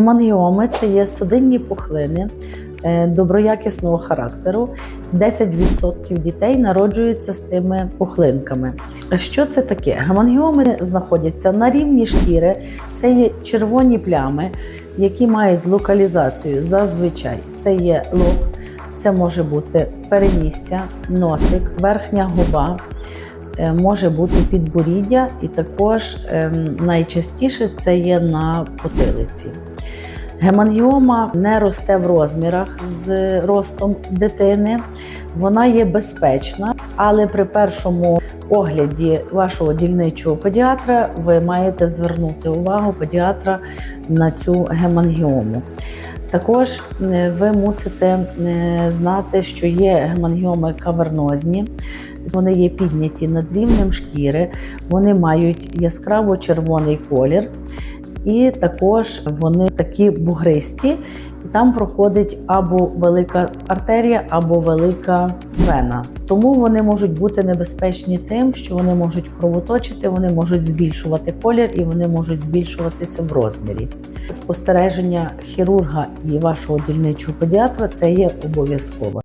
Гемангіоми це є судинні пухлини е, доброякісного характеру. 10% дітей народжуються з тими пухлинками. Що це таке? Гемангіоми знаходяться на рівні шкіри. Це є червоні плями, які мають локалізацію зазвичай. Це є лоб, це може бути переністя, носик, верхня губа. Е, Може бути підборіддя, і також ем, найчастіше це є на потилиці. Гемангіома не росте в розмірах з ростом дитини, вона є безпечна, але при першому огляді вашого дільничого педіатра ви маєте звернути увагу педіатра на цю гемангіому. Також е, ви мусите е, знати, що є гемангіоми кавернозні, вони є підняті над рівнем шкіри, вони мають яскраво червоний колір. І також вони такі бугристі, там проходить або велика артерія, або велика вена. Тому вони можуть бути небезпечні тим, що вони можуть кровоточити, вони можуть збільшувати колір і вони можуть збільшуватися в розмірі. Спостереження хірурга і вашого дільничого педіатра це є обов'язково.